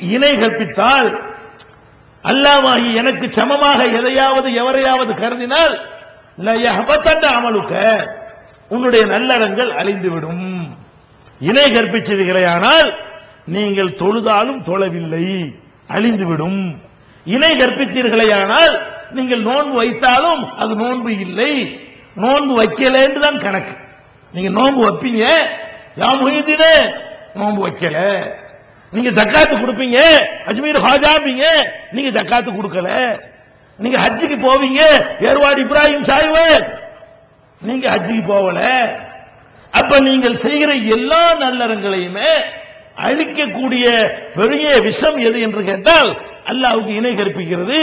இணை கற்பித்தால் அல்லாமாகி எனக்கு சமமாக எதையாவது எவரையாவது கருதினால் அமலுக்க உன்னுடைய நல்லறங்கள் அழிந்துவிடும். இணை கற்பிச்சீர்களேயானால் நீங்கள் தொழுதாலும் தொழவில்லை அழிந்துவிடும். இணை கற்பித்தீர்களேயானால் நீங்கள் நோன்பு வைத்தாலும் அது நோன்பு இல்லை. நோன்பு வைக்கலன்னு தான் கணக்கு. நீங்க நோன்பு வைப்பீங்க? யா முஹிதீனே நோன்பு வைக்கல. நீங்க ஜக்காத்து கொடுப்பீங்க அஜ்மீர் ஹாஜாபீங்க நீங்க ஜக்காத்து கொடுக்கல. நீங்க ஹஜ்ஜுக்கு போவீங்க ஏர்வாடி இப்ராஹிம் சாய்வர் நீங்க ஹஜ்ஜுக்கு போகல அப்ப நீங்கள் செய்கிற எல்லா நல்லறங்களையுமே அழிக்கக்கூடிய பெரிய விஷம் எது என்று கேட்டால் அல்லாவுக்கு இணை கற்பிக்கிறது.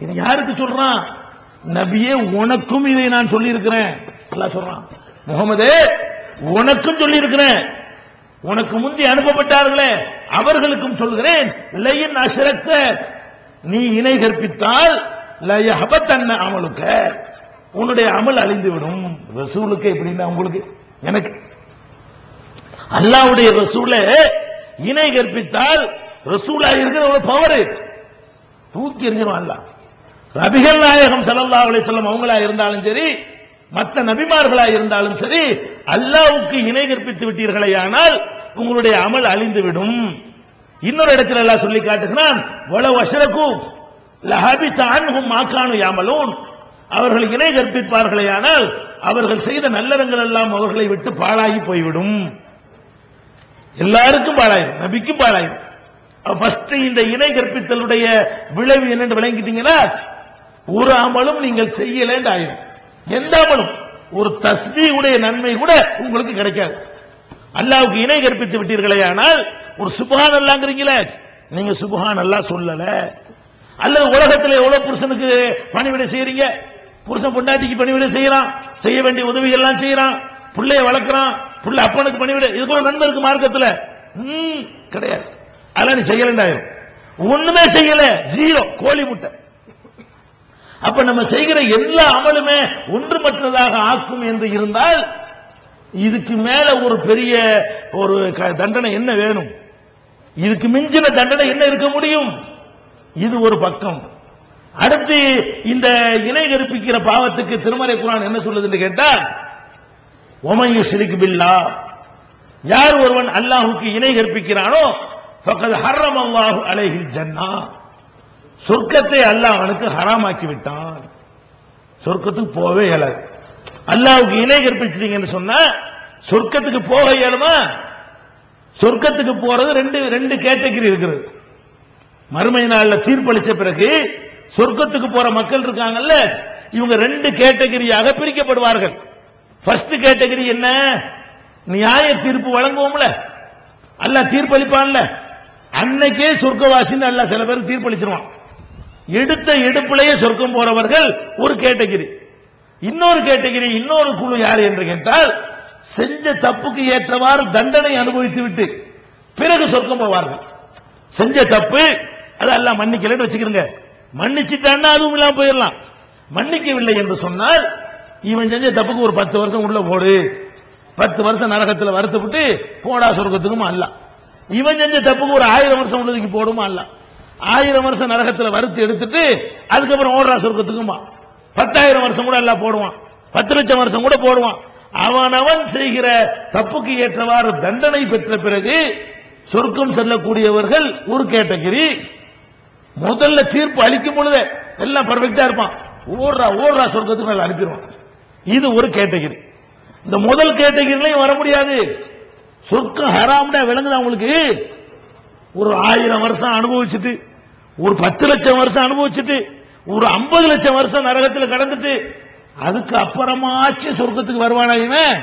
இது யாருக்கு சொல்றான்? நபியே உனக்கும் இதை நான் சொல்லி இருக்கிறேன் சொல்றான். முகமதே உனக்கும் சொல்லி இருக்கிறேன் உனக்கு முந்தி அனுப்பப்பட்டார்களே அவர்களுக்கும் சொல்கிறேன் லையின் அசரத்த நீ இணை கற்பித்தால் லயஹபத்தன்ன அமலுக்க. உன்னுடைய அமல் அழிந்துவிடும். ரசூலுக்கு எப்படின்னா உங்களுக்கு? எனக்கு. அல்லாவுடைய ரசூல இணை கற்பித்தால் ரசூலா இருக்கிற ஒரு பவர் தூக்கி எறிஞ்சிடும் ரபிகள் நபிகள் நாயகம் ஸல்லல்லாஹு அவளை வஸல்லம் அவங்களா இருந்தாலும் சரி மற்ற நபிமார்களா இருந்தாலும் சரி அல்லாவுக்கு இணை கற்பித்து விட்டீர்களே ஆனால் உங்களுடைய அமல் அழிந்துவிடும். இன்னொரு இடத்துல எல்லாம் சொல்லி காட்டுகிறான் வள அவர்கள் இணை கற்பிப்பார்களே ஆனால் அவர்கள் செய்த நல்லறங்கள் எல்லாம் அவர்களை விட்டு பாழாகி போய்விடும். எல்லாருக்கும் பாழாயிரும் நபிக்கும் பாழாயிரும். ஃபர்ஸ்ட் இந்த இணை கற்பித்தலுடைய விளைவு என்னன்னு விளங்கிட்டீங்கன்னா ஒரு அமலும் நீங்கள் செய்யலேன்னு ஆயிரும் எந்த அமலும்? ஒரு தஸ்பீ உடைய நன்மை கூட உங்களுக்கு கிடைக்காது. அல்லாவுக்கு இணை கற்பித்து விட்டீர்களே ஆனால் ஒரு சுபஹான் அல்லாங்கிறீங்களே நீங்க சுபஹான் அல்லா சொல்லல. அல்லது உலகத்தில் எவ்வளவு புருஷனுக்கு பணிவிடை செய்யறீங்க புருஷன் பொண்டாட்டிக்கு பணிவிடை செய்யறான் செய்ய வேண்டிய உதவிகள் எல்லாம் செய்யறான் புள்ளைய வளர்க்கறான் புள்ள அப்பனுக்கு பணிவிடை இது கூட நண்பருக்கு மார்க்கத்தில். மார்க்கத்துல கிடையாது. அதெல்லாம் நீ செய்யலண்டாயிரும் ஒண்ணுமே செய்யல. ஜீரோ கோழி முட்டை. அப்ப நம்ம செய்கிற எல்லா அமலுமே ஒன்றுமற்றதாக ஆக்கும் என்று இருந்தால் இதுக்கு மேல ஒரு பெரிய ஒரு க- தண்டனை என்ன வேணும்? இதுக்கு மிஞ்சின தண்டனை என்ன இருக்க முடியும்? இது ஒரு பக்கம். அடுத்து இந்த இணை கற்பிக்கிற பாவத்துக்கு திருமறை குரான் என்ன சொல்லுதுன்னு கேட்டா ஒமையு சிரிக்கு பில்லா யார் ஒருவன் அல்லாஹுக்கு இணை கற்பிக்கிறானோ ஃபக்கத் ஹர்ரம் அல்லாஹு அலைஹில் ஜன்னா. சொர்க்கத்தை அல்லாஹ் அவனுக்கு ஹராமாக்கி விட்டான். சொர்க்கத்துக்கு போகவே இயலாது. அல்லாவுக்கு இணை கற்பிச்சிட்டீங்கன்னு சொன்னா சொர்க்கத்துக்கு போக இயலுமா? சொர்க்கத்துக்கு போறது ரெண்டு ரெண்டு கேட்டகரி இருக்கிறது மறுமை நாள்ல தீர்ப்பளிச்ச பிறகு சொர்க்கத்துக்கு போற மக்கள் இருக்காங்கல்ல இவங்க ரெண்டு கேட்டகரியாக பிரிக்கப்படுவார்கள். ஃபர்ஸ்ட் கேட்டகரி என்ன? நியாய தீர்ப்பு வழங்குவோம்ல. அல்லாஹ் தீர்ப்பளிப்பான்ல. அன்னைக்கே சொர்க்கவாசின்னு அல்ல சில பேர் தீர்ப்பளிச்சிருவான். எடுத்த எடுப்புலயே சொர்க்கம் போறவர்கள் ஒரு கேட்டகிரி. இன்னொரு கேட்டகிரி இன்னொரு குழு யார் என்று கேட்டால் செஞ்ச தப்புக்கு ஏற்றவாறு தண்டனை அனுபவித்து விட்டு பிறகு சொர்க்கம் போவார்கள். செஞ்ச தப்பு அது எல்லாம் மன்னிக்கலன்னு வச்சுக்கிறங்க மன்னிச்சுட்டான்னா அதுவும் இல்லாம போயிடலாம். மன்னிக்கவில்லை என்று சொன்னால் இவன் செஞ்ச தப்புக்கு ஒரு பத்து வருஷம் உள்ள போடு. பத்து வருஷம் நரகத்துல வருத்தப்பட்டு போடா சொர்க்கத்துக்கும் அல்ல. இவன் செஞ்ச தப்புக்கு ஒரு ஆயிரம் வருஷம் உள்ளதுக்கு போடுமா அல்ல. ஆயிரம் வருஷம் நரகத்துல வறுத்து எடுத்துட்டு அதுக்கப்புறம் ஓடுறா சொர்க்கத்துக்குமா? பத்தாயிரம் வருஷம் கூட எல்லாம் போடுவான். பத்து லட்சம் வருஷம் கூட போடுவான். அவன் அவன் செய்கிற தப்புக்கு ஏற்றவாறு தண்டனை பெற்ற பிறகு சொர்க்கம் செல்லக்கூடியவர்கள் ஒரு கேட்டகிரி. முதல்ல தீர்ப்பு அளிக்கும் பொழுதே எல்லாம் பர்ஃபெக்டா இருப்பான். ஓடுறா ஓடுறா சொர்க்கத்துக்கு நல்லா அனுப்பிடுவான். இது ஒரு கேட்டகிரி. இந்த முதல் கேட்டகிரிலையும் வர முடியாது. சொர்க்கம் ஹராம்டா விளங்குதா உங்களுக்கு? ஒரு ஆயிரம் வருஷம் அனுபவிச்சுட்டு ஒரு பத்து லட்சம் வருஷம் அனுபவிச்சுட்டு ஒரு ஐம்பது லட்சம் வருஷம் நரகத்தில் கடந்துட்டு அதுக்கு அப்புறமாச்சு சொர்க்கத்துக்கு வருவானா இவன்?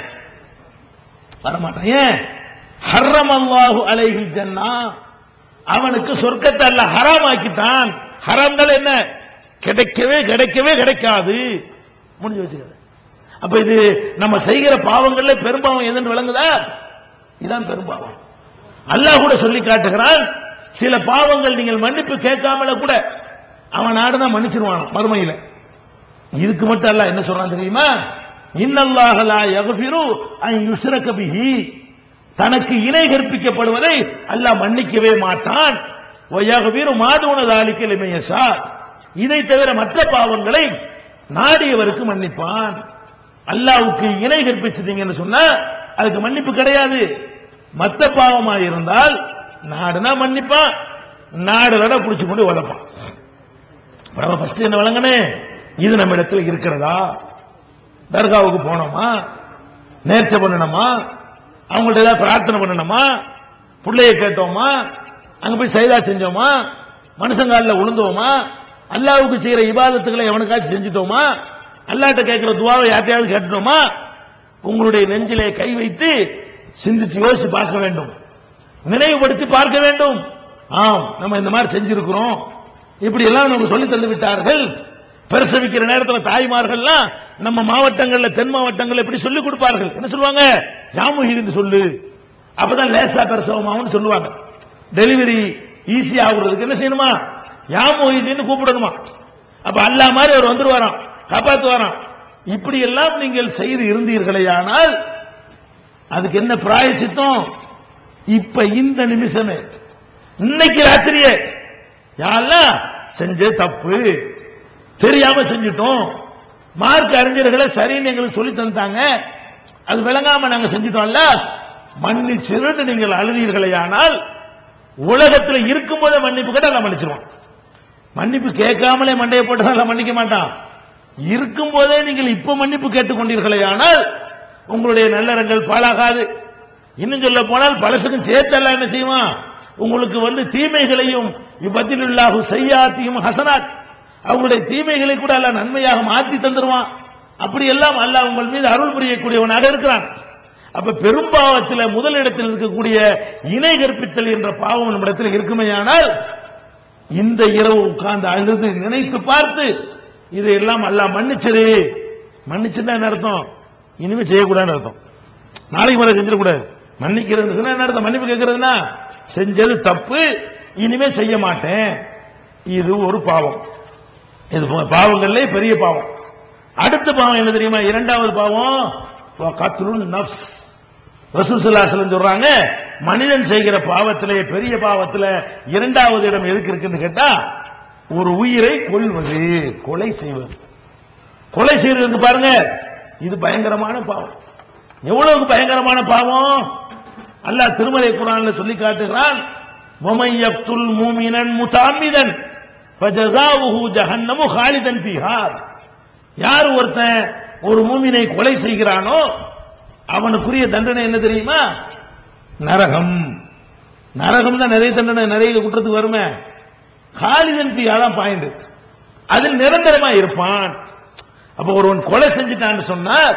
வரமாட்டான். ஏன்? ஹர்ரம் அல்லாஹு அலைஹில் ஜன்னா. அவனுக்கு சொர்க்கத்தை அல்ல ஹராமாக்கிட்டான் ஹராம்கள் என்ன? கிடைக்கவே கிடைக்கவே கிடைக்காது. முடிஞ்சு வச்சுக்கிறது அப்ப இது நம்ம செய்கிற பாவங்கள்ல பெரும்பாவம் எதுன்னு விளங்குதா? இதான் பெரும்பாவம். அல்லாஹ் கூட சொல்லி காட்டுகிறான் சில பாவங்கள் நீங்கள் மன்னிப்பு கேட்காமல கூட அவன் நாடுனா மன்னிச்சிருவான் மறுமையில. இதுக்கு மட்டும் அல்ல என்ன சொல்றான் தெரியுமா? இன்னல்லாஹலா லா யக்ஃபிரு அன் யுஷ்ரக பிஹி. தனக்கு இணை கற்பிக்கப்படுவதை அல்லாஹ் மன்னிக்கவே மாட்டான். ஒய்யாக மாதவன தாலிக்கு எளிமையசா இதை தவிர மற்ற பாவங்களை நாடியவருக்கு மன்னிப்பான். அல்லாவுக்கு இணை கற்பிச்சிட்டீங்கன்னு சொன்னா அதுக்கு மன்னிப்பு கிடையாது. மற்ற பாவமாக இருந்தால் நாடுனா மன்னிப்பான். நாடுலட பிடிச்சு கொண்டு வளர்ப்பான். நம்ம ஃபர்ஸ்ட் என்ன வழங்கனே இது நம்ம இடத்துல இருக்கிறதா? தர்காவுக்கு போனோமா? நேர்ச்சை பண்ணணுமா அவங்கள்ட்ட ஏதாவது பிரார்த்தனை பண்ணணுமா பிள்ளைய கேட்டோமா? அங்க போய் சைதா செஞ்சோமா? மனுஷங்காலில் உளுந்தோமா? அல்லாவுக்கு செய்யற இபாதத்துக்களை எவனுக்காச்சும் செஞ்சுட்டோமா? அல்லாட்ட கேட்கிற துவாவை யார்ட்டையாவது கேட்டுட்டோமா? உங்களுடைய நெஞ்சிலே கை வைத்து சிந்திச்சு யோசிச்சு பார்க்க வேண்டும். நினைவுபடுத்தி பார்க்க வேண்டும். ஆம் நம்ம இந்த மாதிரி செஞ்சிருக்கிறோம். இப்படி எல்லாம் நமக்கு சொல்லி தந்து விட்டார்கள் பிரசவிக்கிற நேரத்தில் தாய்மார்கள்லாம் நம்ம மாவட்டங்கள்ல தென் மாவட்டங்கள்ல இப்படி சொல்லி கொடுப்பார்கள். என்ன சொல்லுவாங்க? யாமுகின்னு சொல்லு. அப்பதான் லேசா பிரசவமாவும் சொல்லுவாங்க. டெலிவரி ஈஸி ஆகுறதுக்கு என்ன செய்யணுமா? யாமுகின்னு கூப்பிடணுமா? அப்ப அல்லா மாதிரி அவர் வந்துருவாராம் காப்பாத்து வரான் இப்படி எல்லாம் நீங்கள் செய்து இருந்தீர்களே ஆனால் அதுக்கு என்ன பிராயச்சித்தம்? இப்ப இந்த நிமிஷமே இன்னைக்கு ராத்திரியே யாரெல்லாம் செஞ்ச தப்பு. தெரியாம செஞ்சுட்டோம். மார்க் அறிஞர்களை சரின்னு எங்களுக்கு சொல்லி தந்தாங்க. அது விளங்காம நாங்க செஞ்சுட்டோம்ல? மன்னிச்சிருந்து நீங்கள் அழுதீர்களே ஆனால் உலகத்தில் இருக்கும் போதே மன்னிப்பு கேட்டா எல்லாம் மன்னிச்சிருவோம். மன்னிப்பு கேட்காமலே மண்டையை போட்டு மன்னிக்க மாட்டான் இருக்கும் போதே நீங்கள் இப்ப மன்னிப்பு கேட்டுக் கொண்டீர்களே ஆனால் உங்களுடைய நல்லறங்கள் பாழாகாது. இன்னும் சொல்ல போனால் பழசுக்கும் சேர்த்தல்ல என்ன செய்வான் உங்களுக்கு வந்து தீமைகளையும் யுபதிலுல்லாஹு சையாத்தியும் ஹசனாத். அவங்களுடைய தீமைகளை கூட அல்ல நன்மையாக மாற்றி தந்துருவான். அப்படி எல்லாம் அல்லாஹ் உங்கள் மீது அருள் புரியக்கூடியவனாக இருக்கிறான். அப்ப பெரும்பாவத்தில் முதலிடத்தில் இருக்கக்கூடிய இணை கற்பித்தல் என்ற பாவம் நம்மிடத்தில் இருக்குமேயானால் இந்த இரவு உட்கார்ந்து அழுது நினைத்து பார்த்து இதையெல்லாம் அல்லாஹ் மன்னிச்சது மன்னிச்சுன்னா என்ன அர்த்தம்? இனிமே செய்யக்கூடாதுன்னு அர்த்தம். நாளைக்கு மேல செஞ்சிடக்கூடாது. மன்னிக்கிறது சொன்னா என்ன அர்த்தம்? மன்னிப்பு கேட்கறதுன்னா செஞ்சது தப்பு. இனிமே செய்ய மாட்டேன். இது ஒரு பாவம். இது பாவங்கள்ல பெரிய பாவம். அடுத்த பாவம் என்ன தெரியுமா? இரண்டாவது பாவம் கத்ருல் நப்ஸ் ரசூசல்லாசலம் சொல்றாங்க மனிதன் செய்கிற பாவத்திலே பெரிய பாவத்தில் இரண்டாவது இடம் எதுக்கு இருக்குன்னு கேட்டா ஒரு உயிரை கொள்வது கொலை செய்வது. கொலை செய்வதற்கு பாருங்க? இது பயங்கரமான பாவம். எவ்வளவு பயங்கரமான பாவம்? அல்லாஹ் திருமலை குரான்ல சொல்லி காட்டுகிறான் وَمَن يَقْتُلْ مُؤْمِنًا مُتَعَمِّدًا فَجَزَاؤُهُ جَهَنَّمُ خَالِدًا فِيهَا யார் ஒருத்தன் ஒரு மூமினை கொலை செய்கிறானோ அவனுக்குரிய தண்டனை என்ன தெரியுமா நரகம் நரகம் தான் நிறைய தண்டனை நிறைய குற்றத்துக்கு வருமே காலிதன் தீயா தான் பாயிண்ட் அதில் நிரந்தரமா இருப்பான் அப்ப ஒருவன் கொலை செஞ்சுட்டான்னு சொன்னார்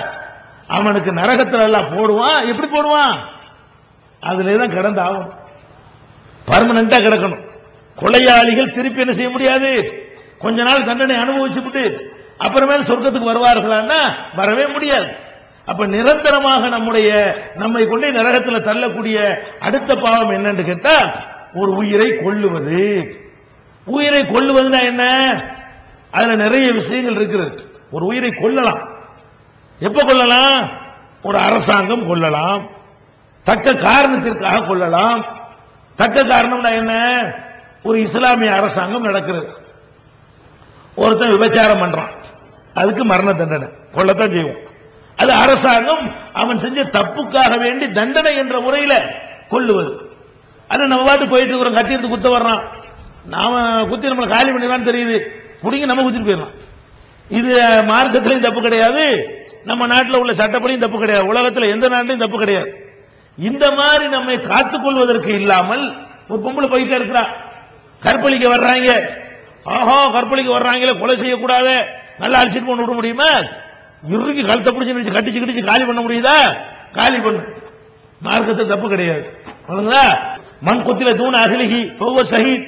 அவனுக்கு நரகத்துல எல்லாம் போடுவான் எப்படி போடுவான் அதுல தான் கடந்து ஆகும் பர்மனண்டா கிடக்கணும். கொலையாளிகள் திருப்பி என்ன செய்ய முடியாது? கொஞ்ச நாள் தண்டனை அனுபவிச்சுட்டு அப்புறமேல் சொர்க்கத்துக்கு வருவார்களான்னா வரவே முடியாது. அப்ப நிரந்தரமாக நம்முடைய நம்மை கொண்டே நரகத்தில் தள்ளக்கூடிய அடுத்த பாவம் என்னன்னு கேட்டா ஒரு உயிரை கொள்ளுவது உயிரை கொள்ளுவதுனா என்ன? அதுல நிறைய விஷயங்கள் இருக்கிறது ஒரு உயிரை கொல்லலாம். எப்ப கொள்ளலாம் ஒரு அரசாங்கம் கொள்ளலாம் தக்க காரணத்திற்காக கொள்ளலாம் தக்க காரணம்னா என்ன? ஒரு இஸ்லாமிய அரசாங்கம் நடக்கிறது. ஒருத்தன் விபச்சாரம் பண்றான். அதுக்கு மரண தண்டனை. கொள்ளத்தான் செய்வோம். அது அரசாங்கம் அவன் செஞ்ச தப்புக்காக வேண்டி தண்டனை என்ற முறையில கொள்ளுவது அது நம்ம பாட்டு போயிட்டு இருக்கிறோம். கத்தி எடுத்து குத்த வர்றான். நாம குத்தி நம்மளை காலி பண்ணிடலாம்னு தெரியுது. குடிங்க நம்ம குத்திட்டு போயிடலாம். இது மார்க்கத்திலையும் தப்பு கிடையாது. நம்ம நாட்டில் உள்ள சட்டப்படியும் தப்பு கிடையாது. உலகத்தில் எந்த நாட்டிலையும் தப்பு கிடையாது. இந்த மாதிரி நம்மை காத்துக் கொள்வதற்கு இல்லாமல் ஒரு பொம்பளை போயிட்டே இருக்கிறா. கற்பழிக்க வர்றாங்க. ஆஹா கற்பழிக்க வர்றாங்களே கொலை செய்யக்கூடாது. நல்லா அழிச்சிட்டு பண்ண விட முடியுமா? இறுக்கி கழுத்தை பிடிச்சி நினைச்சு கட்டிச்சு கட்டிச்சு காலி பண்ண முடியுதா? காலி பண்ணு. மார்க்கத்தில் தப்பு கிடையாது. மண் கொத்தில தூண் அகிலிகி ஒவ்வொரு சஹீத்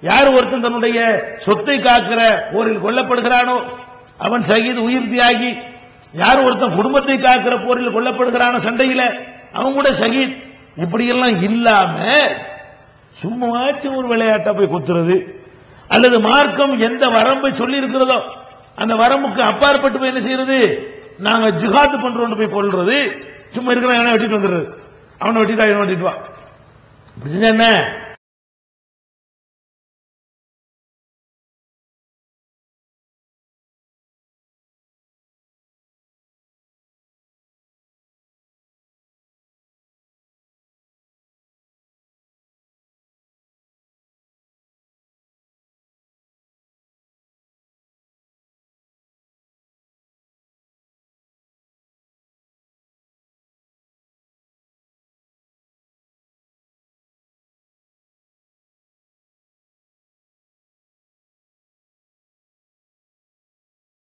யார் ஒருத்தன் தன்னுடைய சொத்தை காக்கிற போரில் கொல்லப்படுகிறானோ அவன் சகித் உயிர் தியாகி. யார் ஒருத்தன் குடும்பத்தை காக்கிற போரில் கொல்லப்படுகிறானோ சண்டையில அவன் கூட சகித் இப்படியெல்லாம் இல்லாம சும்மாச்சும் ஒரு விளையாட்டா போய் குத்துறது. அல்லது மார்க்கம் எந்த வரம்பை சொல்லி இருக்கிறதோ அந்த வரம்புக்கு அப்பாற்பட்டு போய் என்ன செய்யறது? நாங்க ஜிஹாது பண்றோம் போய் கொள்றது சும்மா இருக்கிற வெட்டிட்டு வந்துடுறது. அவனை வெட்டிட்டு அவனை வெட்டிட்டு வா. என்ன?